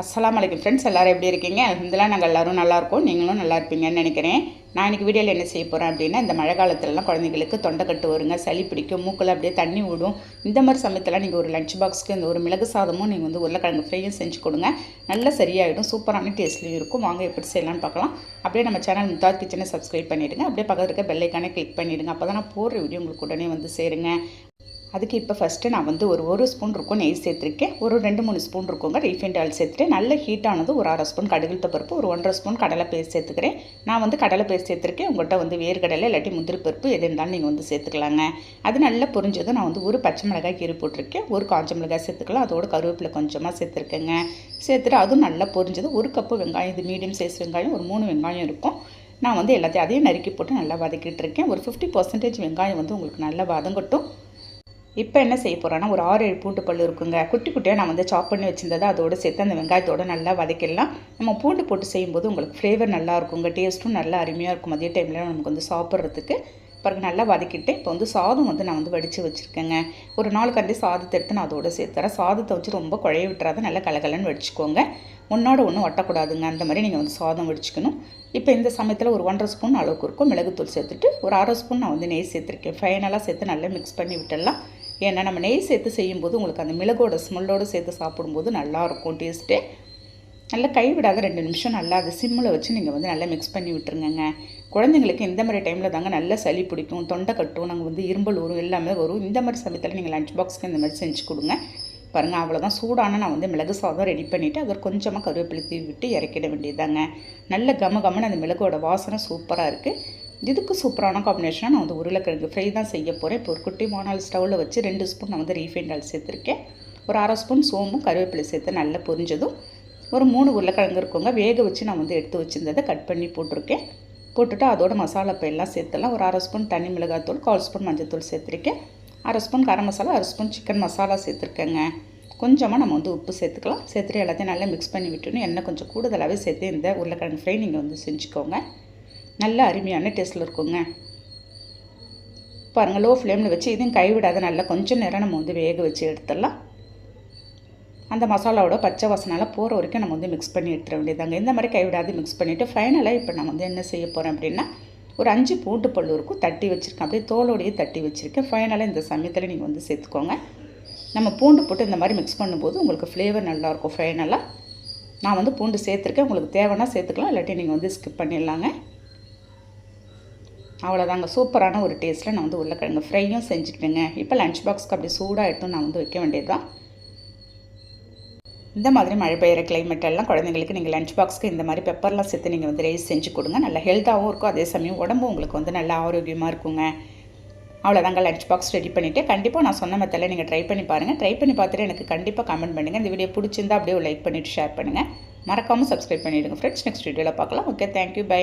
அஸ்லாம் அலைக்கும் ஃப்ரெண்ட்ஸ் எல்லோரும் எப்படி இருக்கீங்க? இதெல்லாம் நாங்கள் எல்லோரும் நல்லாயிருக்கும் நீங்களும் நல்லா இருப்பீங்கன்னு நினைக்கிறேன். நான் இன்றைக்கி வீடியோவில் என்ன செய்ய போகிறேன் அப்படின்னா இந்த மழை காலத்துலலாம் குழந்தைங்களுக்கு தொண்டை கட்டு வருங்க சளி பிடிக்கும் மூக்கில் அப்படியே தண்ணி விடும் இந்த மாதிரி சமயத்தில் நீங்கள் ஒரு லஞ்ச் பாக்ஸ்க்கு இந்த ஒரு மிளகு சாதமும் நீங்கள் வந்து உருளைக்கிழங்கு ஃப்ரையும் செஞ்சு கொடுங்க. நல்லா சரியாயிடும் சூப்பரான டேஸ்ட்லையும் இருக்கும். வாங்க எப்படி செய்யலாம்னு பார்க்கலாம். அப்படியே நம்ம சேனல் முத்தாத் கிச்சனை சப்ஸ்கிரைப் பண்ணிவிடுங்க அப்படியே பக்கத்தில் இருக்க பெல்லைக்கானே கிளிக் பண்ணிவிடுங்க அப்போ தான் நான் போடுற வீடியோ உங்களுக்கு உடனே வந்து சேருங்க. அதுக்கு இப்போ ஃபஸ்ட்டு நான் வந்து ஒரு ஒரு ஸ்பூன் இருக்கும் நெய் சேர்த்துருக்கேன். ஒரு ரெண்டு மூணு ஸ்பூன் இருக்குங்க. ரீஃபைண்ட் ஆயில் சேர்த்துட்டு நல்ல ஹீட்டானது ஒரு அரை ஸ்பூன் கடுகுத்த பருப்பு ஒரு ஒன்றரை ஸ்பூன் கடலை பேஸ்ட் சேர்த்துக்கிறேன். நான் வந்து கடலை பேஸ்ட் சேர்த்துருக்கேன். உங்கள்கிட்ட வந்து வேர்க்கடலை இல்லாட்டி முந்திரி பருப்பு எது இருந்தாலும் நீங்கள் வந்து சேர்த்துக்கலாங்க. அது நல்லா புரிஞ்சதும் நான் வந்து ஒரு பச்சை மிளகாய் கீரை போட்டிருக்கேன். ஒரு காஞ்ச மிளகாய் சேர்த்துக்கலாம். அதோட கருவேப்பிலை கொஞ்சமாக சேர்த்துருக்கேங்க. சேர்த்துட்டு அதுவும் நல்லா பொரிஞ்சது. ஒரு கப்பு வெங்காயம் இது மீடியம் சைஸ் வெங்காயம் ஒரு மூணு வெங்காயம் இருக்கும். நான் வந்து எல்லாத்தையும் அதையும் நறுக்கி போட்டு நல்லா வதக்கிட்டு இருக்கேன். ஒரு ஃபிஃப்டி பர்சன்டேஜ் வெங்காயம் வந்து உங்களுக்கு நல்லா வதங்கட்டும். இப்போ என்ன செய்ய போகிறேன்னா ஒரு ஆறு ஏழு பூண்டு பல் இருக்குங்க. குட்டி குட்டியாக நான் வந்து சாப் பண்ணி வச்சிருந்ததை அதோடு சேர்த்து அந்த வெங்காயத்தோடு நல்லா வதக்கிடலாம். நம்ம பூண்டு போட்டு செய்யும்போது உங்களுக்கு ஃப்ளேவர் நல்லா இருக்குங்க. டேஸ்ட்டும் நல்லா அருமையாக இருக்கும். அதே டைமில் நமக்கு வந்து சாப்பிட்றதுக்கு. பிறகு நல்லா வதக்கிட்டு இப்போ வந்து சாதம் வந்து நான் வந்து வடித்து வச்சுருக்கேங்க. ஒரு நாலு கண்டி சாதத்தை எடுத்து நான் அதோட சேர்த்துறேன். சாதத்தை வச்சு ரொம்ப குழைய விட்டுறாத நல்லா கலகலன்னு வடிச்சுக்கோங்க. ஒன்றோட ஒன்றும் ஒட்டக்கூடாதுங்க. அந்த மாதிரி நீங்கள் வந்து சாதம் வடிச்சுக்கணும். இப்போ இந்த சமயத்தில் ஒரு ஒன்றரை ஸ்பூன் அளவுக்கு இருக்கும். மிளகுத்தூள் சேர்த்துட்டு ஒரு அரை ஸ்பூன் நான் வந்து நெய் சேர்த்துருக்கேன். ஃபைனலாக சேர்த்து நல்லா மிக்ஸ் பண்ணி விட்டுடலாம். ஏன்னா நம்ம நெய் சேர்த்து செய்யும்போது உங்களுக்கு அந்த மிளகோட ஸ்மெல்லோடு சேர்த்து சாப்பிடும்போது நல்லாயிருக்கும் டேஸ்ட்டு. நல்லா கைவிடாத ரெண்டு நிமிஷம் நல்லா அது சிம்மில் வச்சு நீங்கள் வந்து நல்லா மிக்ஸ் பண்ணி விட்டுருங்கங்க. குழந்தைங்களுக்கு இந்த மாதிரி டைமில் தாங்க நல்லா சளி பிடிக்கும் தொண்டை கட்டும் நாங்கள் வந்து இரும்பல் வரும் எல்லாமே வரும். இந்த மாதிரி சமயத்தில் நீங்கள் லஞ்ச் பாக்ஸ்க்கு இந்த மாதிரி செஞ்சு கொடுங்க. பாருங்கள் அவ்வளோதான் சூடான நான் வந்து மிளகு சாதம் ரெடி பண்ணிவிட்டு அதில் கொஞ்சமாக கருவேப்பிலை தூவி விட்டு இறக்கிட வேண்டியதாங்க நல்ல கம கமன்னு அந்த மிளகோட வாசனை சூப்பராக இருக்குது இதுக்கு சூப்பரான காம்பினேஷனாக நான் வந்து உருளைக்கிழங்கு ஃப்ரை தான் செய்ய போகிறேன் இப்போ ஒரு குட்டி மாநாள் ஸ்டவ்வில் வச்சு ரெண்டு ஸ்பூன் நான் வந்து ரீஃபைண்ட் ஆயில் சேர்த்துருக்கேன். ஒரு அரை ஸ்பூன் சோம்பும் கருவேப்பிலை சேர்த்து நல்லா பொரிஞ்சதும் ஒரு மூணு உருளைக்கிழங்கு இருக்குங்க. வேக வச்சு நான் வந்து எடுத்து வச்சுருந்ததை கட் பண்ணி போட்டிருக்கேன். போட்டுட்டு அதோட மசாலா எல்லாம் சேர்த்துலாம் ஒரு அரை ஸ்பூன் தனி மிளகாத்தூள் கால் ஸ்பூன் மஞ்சத்தூள் சேர்த்துருக்கேன். அரை ஸ்பூன் கரம் மசாலா அரை ஸ்பூன் சிக்கன் மசாலா சேர்த்துருக்கேங்க. கொஞ்சமாக நம்ம வந்து உப்பு சேர்த்துக்கலாம். சேர்த்துட்டு எல்லாத்தையும் நல்லா மிக்ஸ் பண்ணி விட்டுணும் எண்ணெய் கொஞ்சம் கூடுதலாகவே சேர்த்து இந்த உருளைக்கிழங்கு ஃப்ரை நீங்கள் வந்து செஞ்சுக்கோங்க. நல்ல அருமையான டேஸ்ட்டில் இருக்குங்க. பாருங்கள் லோ ஃப்ளேமில் வச்சு இதையும் கைவிடாத நல்லா கொஞ்சம் நேரம் நம்ம வந்து வேக வச்சு எடுத்துடலாம். அந்த மசாலாவோட பச்சை வாசனால போகிற வரைக்கும் நம்ம வந்து மிக்ஸ் பண்ணி எடுத்துட வேண்டியதாங்க இந்த மாதிரி கைவிடாது மிக்ஸ் பண்ணிவிட்டு ஃபைனலாக இப்போ நான் வந்து என்ன செய்ய போகிறேன் அப்படின்னா ஒரு அஞ்சு பூண்டு பல்லு இருக்கும் தட்டி வச்சுருக்கேன். அப்படியே தோலோடையே தட்டி வச்சுருக்கேன். ஃபைனலாக இந்த சமயத்தில் நீங்கள் வந்து சேர்த்துக்கோங்க. நம்ம பூண்டு போட்டு இந்த மாதிரி மிக்ஸ் பண்ணும்போது உங்களுக்கு ஃப்ளேவர் நல்லாயிருக்கும் ஃபைனலாக நான் வந்து பூண்டு சேர்த்துருக்கேன். உங்களுக்கு தேவைன்னா சேர்த்துக்கலாம் இல்லாட்டி நீங்கள் வந்து ஸ்கிப் பண்ணிடலாங்க. அவ்வளோதாங்க சூப்பரான ஒரு டேஸ்ட்டில் நான் வந்து உருளைக்கிழங்கு ஃப்ரையும் செஞ்சுக்கிட்டேங்க. இப்போ லஞ்ச் பாக்ஸ்க்கு அப்படி சூடாக எடுத்து நான் வந்து வைக்க வேண்டியது தான் இந்த மாதிரி மழை பெய்கிற கிளைமேட் எல்லாம் குழந்தைங்களுக்கு நீங்கள் லஞ்ச் பாக்ஸ்க்கு இந்த மாதிரி பெப்பர்லாம் சேர்த்து நீங்கள் வந்து ரைஸ் செஞ்சு கொடுங்க. நல்லா ஹெல்த்தாகவும் இருக்கும். அதே சமயம் உடம்பு உங்களுக்கு வந்து நல்லா ஆரோக்கியமாக இருக்குங்க. அவ்வளோதாங்க லஞ்ச் பாக்ஸ் ரெடி பண்ணிவிட்டு கண்டிப்பாக நான் சொன்ன மெத்தடில் நீங்கள் ட்ரை பண்ணி பாருங்கள் ட்ரை பண்ணி பார்த்துட்டு எனக்கு கண்டிப்பாக கமெண்ட் பண்ணுங்கள் இந்த வீடியோ பிடிச்சிருந்தா அப்படியே லைக் பண்ணிவிட்டு ஷேர் பண்ணுங்கள் மறக்காமல் சப்ஸ்கிரைப் பண்ணிவிடுங்க ஃப்ரெண்ட்ஸ் நெக்ஸ்ட் வீடியோவில் பார்க்கலாம். Okay thank you bye